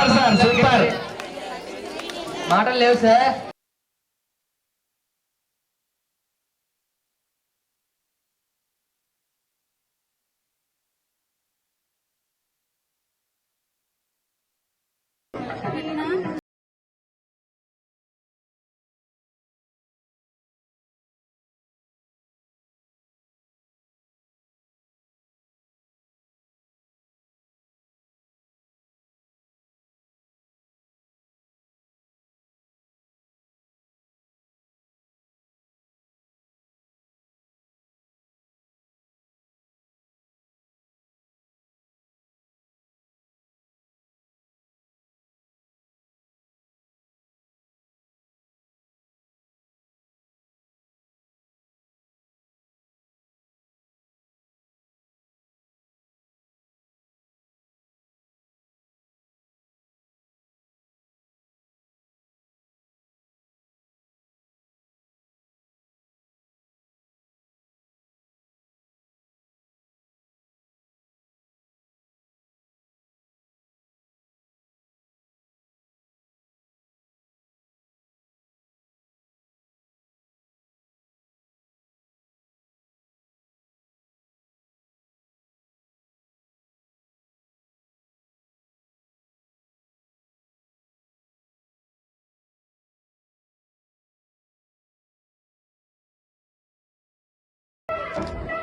Super sir super. మాటలు లేవు sir.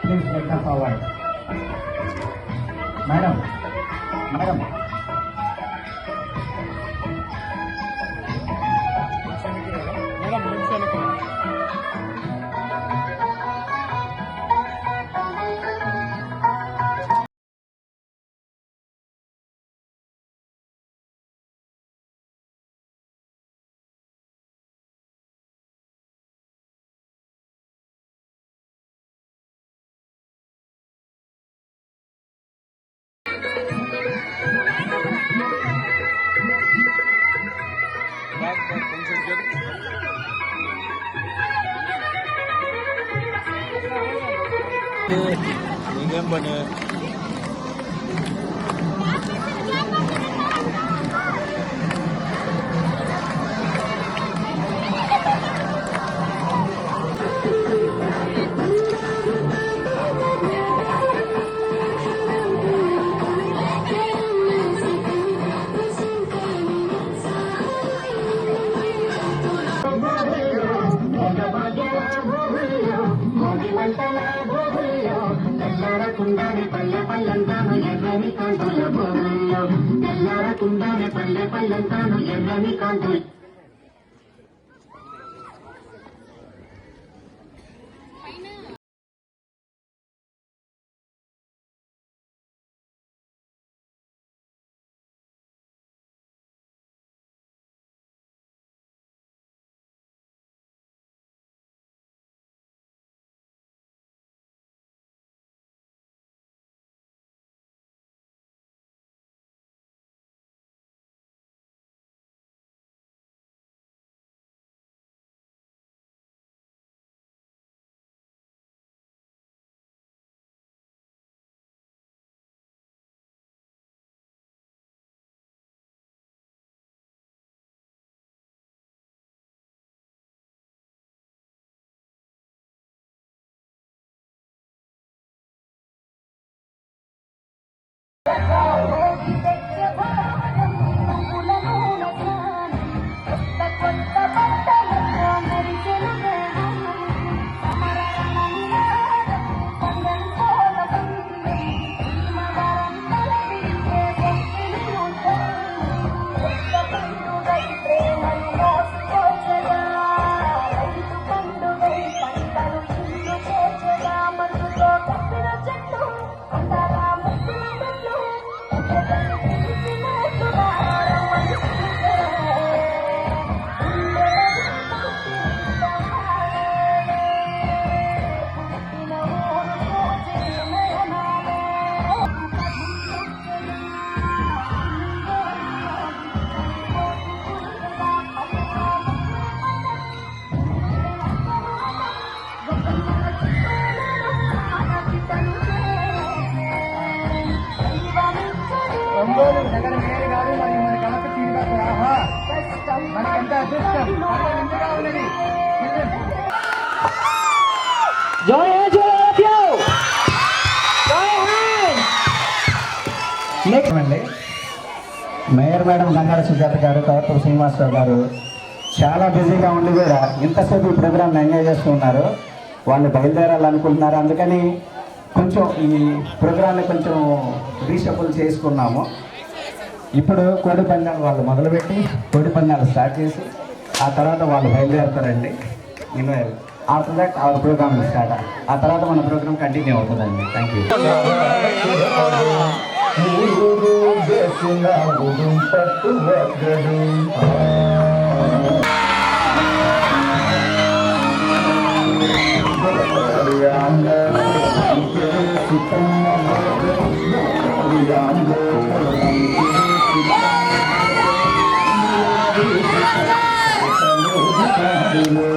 Please let her forward. Madam, madam. నీకేం పని తెల్లారకుండానే మేడం గంగార సుజాత గారు కవర్ శ్రీనివాసరావు గారు చాలా బిజీగా ఉండి కూడా ఇంతసేపు ఈ ప్రోగ్రామ్ని ఎంజాయ్ చేస్తూ ఉన్నారు. వాళ్ళు బయలుదేరాలనుకుంటున్నారు. అందుకని కొంచెం ఈ ప్రోగ్రామ్ని కొంచెం రీషఫుల్ చేసుకున్నాము. ఇప్పుడు కోడి పందాలు వాళ్ళు మొదలుపెట్టి కోడి పందాలు స్టార్ట్ చేసి ఆ తర్వాత వాళ్ళు బయలుదేరుతారండి. నేను after that our program start ఆ తర్వాత మన ప్రోగ్రామ్ కంటిన్యూ అవుతుందండి. థ్యాంక్ యూ ಗುರು ಪಟ್ಟು ಮಗರು Thank you.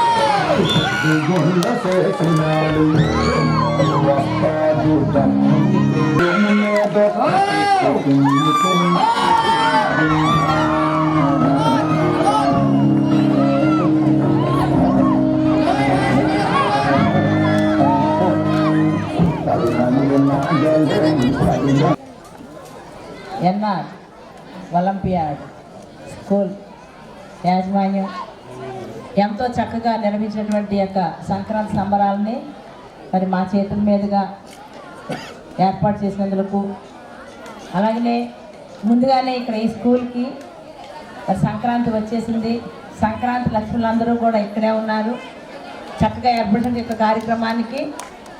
గుంటలంత గుండ చేసినాడు వస్తాడు ఎన్ఆర్ ఒలింపియాడ్ స్కూల్ యాజమాన్యం ఎంతో చక్కగా నిర్వహించినటువంటి యొక్క సంక్రాంతి సంబరాలని మరి మా చేతుల మీదుగా ఏర్పాటు చేసినందుకు అలాగనే ముందుగానే ఇక్కడ ఈ స్కూల్కి మరి సంక్రాంతి వచ్చేసింది. సంక్రాంతి లక్ష్ములందరూ కూడా ఇక్కడే ఉన్నారు. చక్కగా ఏర్పడిన యొక్క కార్యక్రమానికి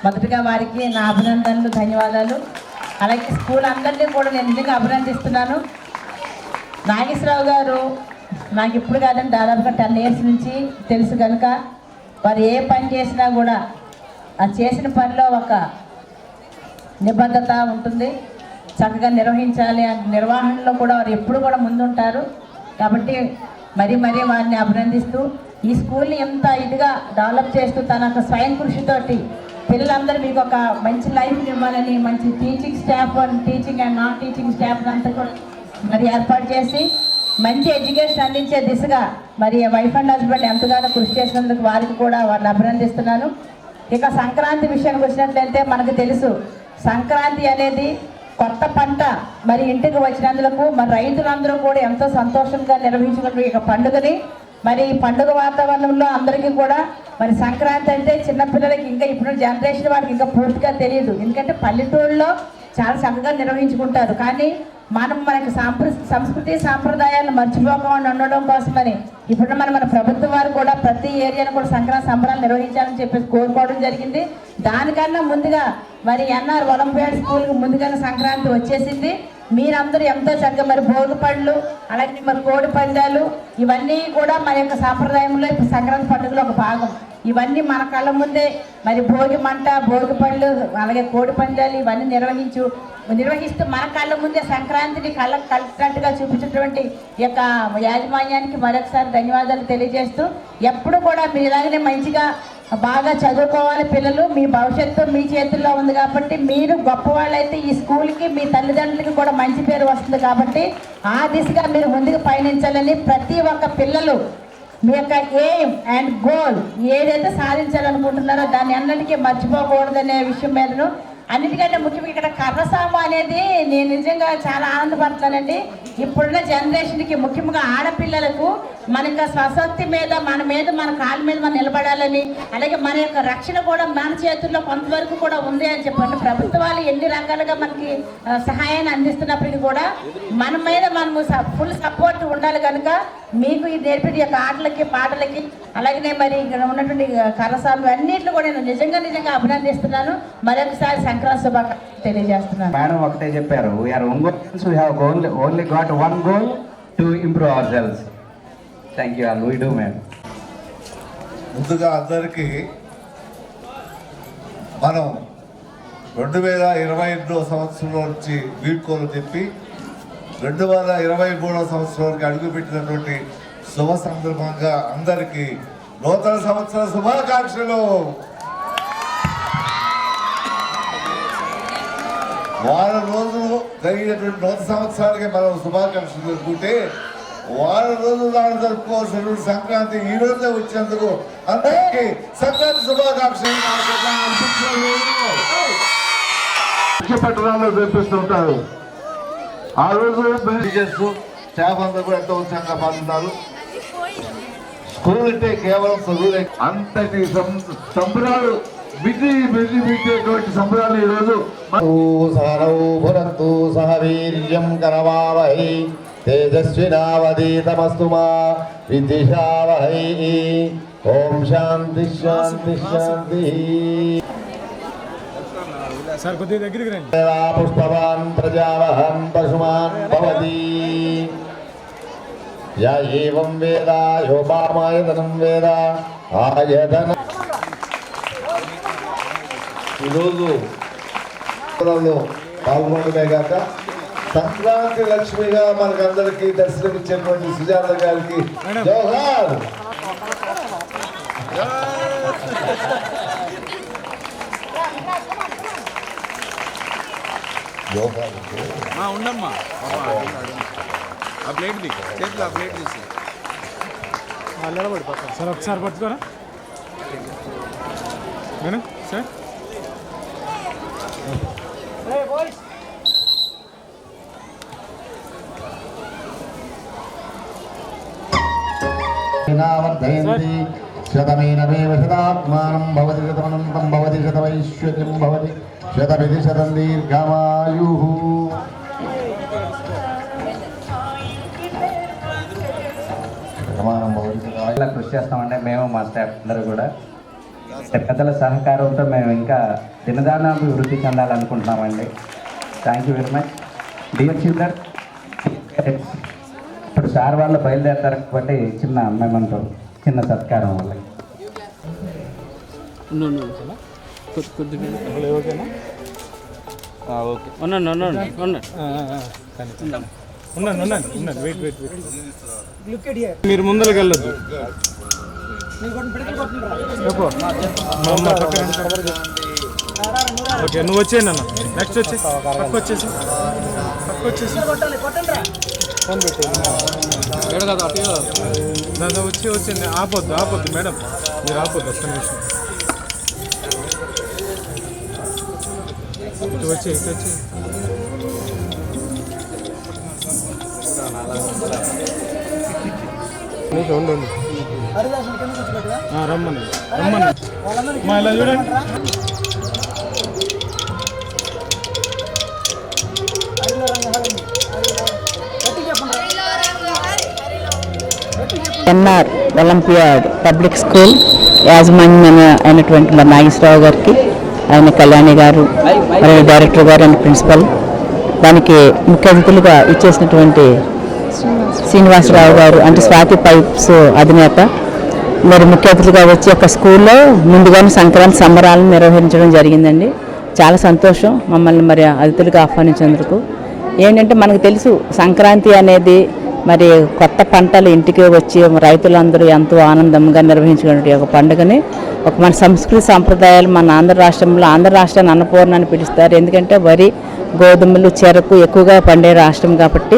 మొదటగా వారికి నా అభినందనలు ధన్యవాదాలు. అలాగే స్కూల్ అందరినీ కూడా నేను నిజంగా అభినందిస్తున్నాను. నాగేశ్వరరావు గారు నాకు ఇప్పుడు కాదండి దాదాపుగా టెన్ ఇయర్స్ నుంచి తెలుసు కనుక వారు ఏ పని చేసినా కూడా ఆ చేసిన పనిలో ఒక నిబద్ధత ఉంటుంది. చక్కగా నిర్వహించాలి నిర్వహణలో కూడా వారు ఎప్పుడు కూడా ముందుంటారు. కాబట్టి మరీ మరీ వారిని అభినందిస్తూ ఈ స్కూల్ని ఎంత ఇదిగా డెవలప్ చేస్తూ తన యొక్క స్వయం కృషితోటి పిల్లలందరూ మీకు ఒక మంచి లైఫ్ ఇవ్వాలని మంచి teaching staff teaching and non teaching staff అంతా కూడా మరి ఏర్పాటు చేసి మంచి ఎడ్యుకేషన్ అందించే దిశగా మరి వైఫ్ అండ్ హస్బెండ్ ఎంతగానో కృషి చేసినందుకు వారికి కూడా వారిని అభినందిస్తున్నాను. ఇక సంక్రాంతి విషయానికి వచ్చినట్లయితే మనకు తెలుసు సంక్రాంతి అనేది కొత్త పంట మరి ఇంటికి వచ్చినందుకు మరి రైతులందరూ కూడా ఎంతో సంతోషంగా నిర్వహించుకున్న ఈ పండుగని. మరి ఈ పండుగ వాతావరణంలో అందరికీ కూడా మరి సంక్రాంతి అంటే చిన్నపిల్లలకి ఇంకా ఇప్పుడు జనరేషన్ వాళ్ళకి ఇంకా పూర్తిగా తెలియదు. ఎందుకంటే పల్లెటూళ్ళలో చాలా చక్కగా నిర్వహించుకుంటారు. కానీ మనం మనకి సాంప్ర సంస్కృతి సాంప్రదాయాలను మర్చిపోకుండా ఉండడం కోసమని ఇప్పుడు మన మన ప్రభుత్వం వారు కూడా ప్రతి ఏరియాను కూడా సంక్రాంతి సంబరాలు నిర్వహించాలని చెప్పేసి కోరుకోవడం జరిగింది. దానికన్నా ముందుగా మరి ఎన్ఆర్ ఒలింపియాడ్ స్కూల్కి ముందుగానే సంక్రాంతి వచ్చేసింది. మీరందరూ ఎంతో చక్కగా మరి భోగి పళ్ళు అలాగే మరి కోడి పందాలు ఇవన్నీ కూడా మన యొక్క సాంప్రదాయంలో ఇప్పుడు సంక్రాంతి పండుగలో ఒక భాగం. ఇవన్నీ మన కళ్ళ ముందే మరి భోగి మంట భోగి పళ్ళు అలాగే కోడి పందాలు ఇవన్నీ నిర్వహించు నిర్వహిస్తూ మన కళ్ళ ముందే సంక్రాంతిని కళ్ళ కలిసినట్టుగా చూపించినటువంటి యొక్క యాజమాన్యానికి మరొకసారి ధన్యవాదాలు తెలియజేస్తూ ఎప్పుడు కూడా మీరు ఇలాగనే మంచిగా బాగా చదువుకోవాలి పిల్లలు. మీ భవిష్యత్తు మీ చేతుల్లో ఉంది కాబట్టి మీరు గొప్పవాళ్ళైతే ఈ స్కూల్కి మీ తల్లిదండ్రులకి కూడా మంచి పేరు వస్తుంది కాబట్టి ఆ దిశగా మీరు ముందుకు పయనించాలని ప్రతి ఒక్క పిల్లలు మీ యొక్క ఎయిమ్ అండ్ గోల్ ఏదైతే సాధించాలనుకుంటున్నారో దాన్ని అన్నిటికీ మర్చిపోకూడదనే విషయం మీదను అన్నిటికంటే ముఖ్యంగా ఇక్కడ కర్రసాము అనేది నేను నిజంగా చాలా ఆనందపడతానండి. ఇప్పుడున్న జనరేషన్కి ముఖ్యంగా ఆడపిల్లలకు మన యొక్క స్వశక్తి మీద మన మీద మన కాళ్ళ మీద మనం నిలబడాలని అలాగే మన యొక్క రక్షణ కూడా మన చేతుల్లో కొంతవరకు కూడా ఉంది అని చెప్పండి. ప్రభుత్వాలు ఎన్ని రకాలుగా మనకి సహాయాన్ని అందిస్తున్నప్పటికీ కూడా మన మీద మనము ఫుల్ సపోర్ట్ ఉండాలి కనుక మీకు ఈ నేర్పిన యొక్క ఆటలకి పాటలకి అలాగనే మరి ఇక్కడ ఉన్నటువంటి కరసాలు అన్నింటిలో కూడా నేను నిజంగా నిజంగా అభినందిస్తున్నాను. మరొకసారి సంక్రాంతి శుభాకాంక్షలు తెలియజేస్తున్నాను. మేడం ఒకటే చెప్పారు we are only only only got one goal to improve our sales thank you all we do ma'am ముందుగా అందరికీ మనం రెండు వేల ఇరవై ఎనిమిదో సంవత్సరంలో నుంచి వీడ్కోలు చెప్పి రెండు వేల ఇరవై మూడో సంవత్సరానికి అడుగుపెట్టినటువంటి శుభ సందర్భంగా అందరికీ నూతన సంవత్సర శుభాకాంక్షలు. వారం రోజులు జరిగినటువంటి నూతన సంవత్సరాలకి మనం శుభాకాంక్షలు జరుపుకుంటే వారం రోజులు నాడు జరుపుకోవాల్సినటువంటి సంక్రాంతి ఈ రోజే వచ్చినందుకు అందరికీ సంక్రాంతి శుభాకాంక్షలు. పట్టణాల్లో చూపిస్తుంటారు ఆ రోజు టీచర్స్ స్టాఫ్ అంతా కూడా ఎంతో ఉత్సాహంగా పాల్గొన్నారు. స్కూల్ అంటే కేవలం చదువులే. అంతటి సంబరాలు బిజీ బిజీ బిజేటువంటి సంబరాలు ఈ కరవావహై మా విద్విషావహై ఓం శాంతి శాంతి శాంతి. సార్ కొద్దిగా దగ్గరికి రండి. పుష్పవాన్ ప్రజావహన్ పశుమాన్ భవతి. యా ఏవం వేద యోపామాయతనం వేద ఆయతన ఈరోజు పాల్గొనడమే కాక సంక్రాంతి లక్ష్మిగా మనకందరికీ దర్శనమిచ్చేటువంటి సుజాత గారికి జోహార్. ఆ, ఉండమ్మా ఆ ప్లేట్ ది. చేతిలో ఆ ప్లేట్ తీసి. నిలబడి పక్కన సార్ ఒకసారి పట్టుకోరా? Madam sir? వర్ధయంతి శతమేనమేవ శతాత్మానం భవతి శతమనంతం భవతి శతమైశ్వర్యం భవతి శతమిది శతం దీర్ఘమాయు ఇలా కృషి చేస్తామంటే మేము మా స్టాఫ్ అందరూ కూడా. పెద్దల సహకారంతో మేము ఇంకా దినదానాభివృద్ధి చెందాలనుకుంటున్నామండి. Thank you very much dear children ఇప్పుడు సార్ వాళ్ళు బయలుదేరతారు కాబట్టి చిన్న మేమంటూ చిన్న సత్కారం వాళ్ళకి. ఓకేనా? ఓకే. వెయిట్ వెయిట్ వెయిట్ మీరు ముందరికి వెళ్ళొద్దు. ఓకే నువ్వు వచ్చేయండి అన్న నెక్స్ట్ వచ్చి పక్క వచ్చేసి. పక్క వచ్చేసి. ఫోన్ పెట్టు. దాదా వచ్చి వచ్చింది ఆపొద్దు ఆపొద్దు మేడం. మీరు ఆపొద్దు ఒక్క నిమిషం. ఇటు వచ్చి ఇటు వచ్చి ఉండండి ఉండు ఉండు. రమ్మని రమ్మని మా ఇలా చూడండి ఎన్ఆర్ ఒలింపియాడ్ పబ్లిక్ స్కూల్ యాజమాన్యం అయినటువంటి మా నాగేశ్వరరావు గారికి ఆయన కళ్యాణి గారు మరియు డైరెక్టర్ గారు అండ్ ప్రిన్సిపల్. దానికి ముఖ్య అతిథులుగా ఇచ్చేసినటువంటి శ్రీనివాసరావు గారు అంటే స్వాతి పైప్స్ అధినేత. మరి ముఖ్య అతిథులుగా వచ్చి ఒక స్కూల్లో ముందుగానే సంక్రాంతి సంబరాలను నిర్వహించడం జరిగిందండి. చాలా సంతోషం మమ్మల్ని మరి అతిథులుగా ఆహ్వానించేందుకు ఏంటంటే మనకు తెలుసు సంక్రాంతి అనేది మరి కొత్త పంటలు ఇంటికి వచ్చి రైతులందరూ ఎంతో ఆనందంగా నిర్వహించుకునే ఒక పండుగని ఒక మన సంస్కృతి సాంప్రదాయాలు మన ఆంధ్ర రాష్ట్రంలో ఆంధ్ర రాష్ట్రాన్ని అన్నపూర్ణ అని పిలుస్తారు. ఎందుకంటే వరి గోధుమలు చెరకు ఎక్కువగా పండే రాష్ట్రం కాబట్టి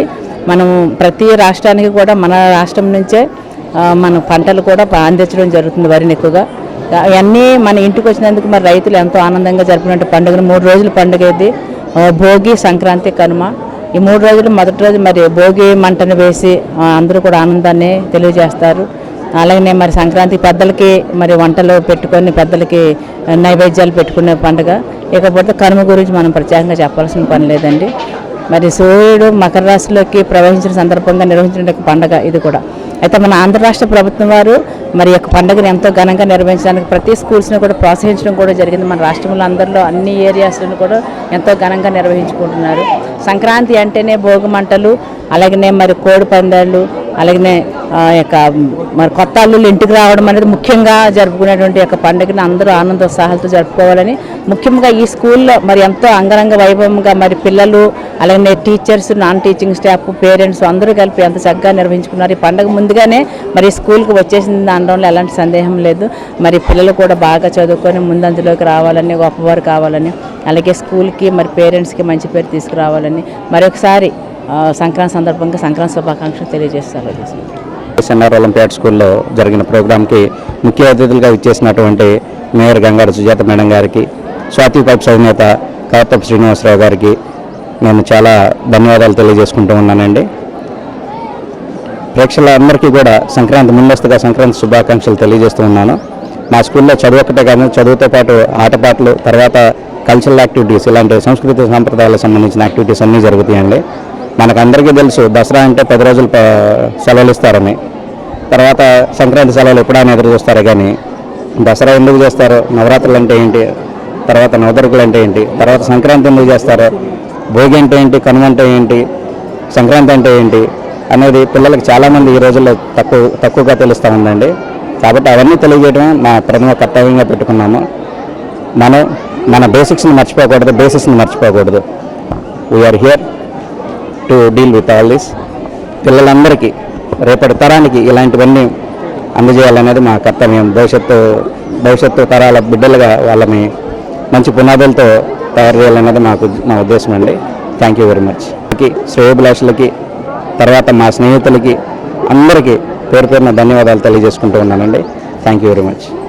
మనం ప్రతి రాష్ట్రానికి కూడా మన రాష్ట్రం నుంచే మన పంటలు కూడా అందించడం జరుగుతుంది వరిని ఎక్కువగా. అవన్నీ మన ఇంటికి వచ్చినందుకు మరి రైతులు ఎంతో ఆనందంగా జరుపుకునే పండుగను మూడు రోజుల పండుగ ఇది. భోగి సంక్రాంతి కనుమ. ఈ మూడు రోజులు మొదటి రోజు మరి భోగి మంటను వేసి అందరూ కూడా ఆనందాన్ని తెలియజేస్తారు. అలాగనే మరి సంక్రాంతి పెద్దలకి మరి వంటలు పెట్టుకొని పెద్దలకి నైవేద్యాలు పెట్టుకునే పండుగ. ఇకపోతే కనుమ గురించి మనం ప్రత్యేకంగా చెప్పాల్సిన పని లేదండి. మరి సూర్యుడు మకర రాశిలోకి ప్రవహించిన సందర్భంగా నిర్వహించిన పండుగ ఇది కూడా. అయితే మన ఆంధ్ర రాష్ట్ర ప్రభుత్వం వారు మరి యొక్క పండుగను ఎంతో ఘనంగా నిర్వహించడానికి ప్రతి స్కూల్స్ని కూడా ప్రోత్సహించడం కూడా జరిగింది. మన రాష్ట్రంలో అందరిలో అన్ని ఏరియాస్లను కూడా ఎంతో ఘనంగా నిర్వహించుకుంటున్నారు. సంక్రాంతి అంటేనే భోగి మంటలు అలాగనే మరి కోడి పందాలు అలాగనే యొక్క మరి కొత్త అల్లుళ్ళు ఇంటికి రావడం అనేది ముఖ్యంగా జరుపుకునేటువంటి యొక్క పండుగని అందరూ ఆనందోత్సాహాలతో జరుపుకోవాలని ముఖ్యంగా ఈ స్కూల్లో మరి ఎంతో అంగరంగ వైభవంగా మరి పిల్లలు అలాగే teachers non teaching staff parents అందరూ కలిపి ఎంత చక్కగా నిర్వహించుకున్నారు. ఈ పండుగ ముందుగానే మరి స్కూల్కి వచ్చేసింది అనడంలో ఎలాంటి సందేహం లేదు. మరి పిల్లలు కూడా బాగా చదువుకొని ముందంజలోకి రావాలని గొప్పవారు కావాలని అలాగే స్కూల్కి మరి పేరెంట్స్కి మంచి పేరు తీసుకురావాలని మరొకసారి సంక్రాంతి సందర్భంగా సంక్రాంతి శుభాకాంక్షలు తెలియజేస్తారు. ఎస్ఎన్ఆర్ ఒలింపియాడ్ స్కూల్లో జరిగిన ప్రోగ్రాంకి ముఖ్య అతిథులుగా ఇచ్చేసినటువంటి మేయర్ గంగారు సుజాత మేడం గారికి స్వాతి పైప్ అధినేత కవతప్ శ్రీనివాసరావు గారికి నేను చాలా ధన్యవాదాలు తెలియజేసుకుంటూ ఉన్నానండి. ప్రేక్షకులందరికీ కూడా సంక్రాంతి ముందస్తుగా సంక్రాంతి శుభాకాంక్షలు తెలియజేస్తూ ఉన్నాను. మా స్కూల్లో చదువు ఒకటే కాదు చదువుతో పాటు ఆటపాటలు తర్వాత కల్చరల్ యాక్టివిటీస్ ఇలాంటి సంస్కృతి సాంప్రదాయాలకు సంబంధించిన యాక్టివిటీస్ అన్నీ జరుగుతాయండి. మనకందరికీ తెలుసు దసరా అంటే పది రోజులు సెలవులు ఇస్తారని. తర్వాత సంక్రాంతి సెలవులు ఎప్పుడైనా ఎదురు చూస్తారు కానీ దసరా ఎందుకు చేస్తారు? నవరాత్రులు అంటే ఏంటి? తర్వాత నవదుర్గలు అంటే ఏంటి? తర్వాత సంక్రాంతి ఎందుకు చేస్తారు? భోగి అంటే ఏంటి? కనుమ అంటే ఏంటి? సంక్రాంతి అంటే ఏంటి? అనేది పిల్లలకు చాలామంది ఈ రోజుల్లో తక్కువ తక్కువగా తెలుస్తూ ఉందండి. కాబట్టి అవన్నీ తెలియజేయడమే మా ప్రథమ కర్తవ్యంగా పెట్టుకున్నాము మనం మన బేసిక్స్ని మర్చిపోకూడదు బేసిక్స్ని మర్చిపోకూడదు. We are here to deal with all this పిల్లలందరికీ రేపటి తరానికి ఇలాంటివన్నీ అందజేయాలనేది మా కర్తవ్యం. భవిష్యత్తు భవిష్యత్తు తరాల బిడ్డలుగా వాళ్ళని మంచి పునాదులతో తయారు చేయాలనేది మాకు మా ఉద్దేశం అండి. థ్యాంక్ యూ వెరీ మచ్ శ్రేయభిలాషులకి తర్వాత మా స్నేహితులకి అందరికీ పేరు పేరున ధన్యవాదాలు తెలియజేసుకుంటూ ఉన్నానండి. Thank you very much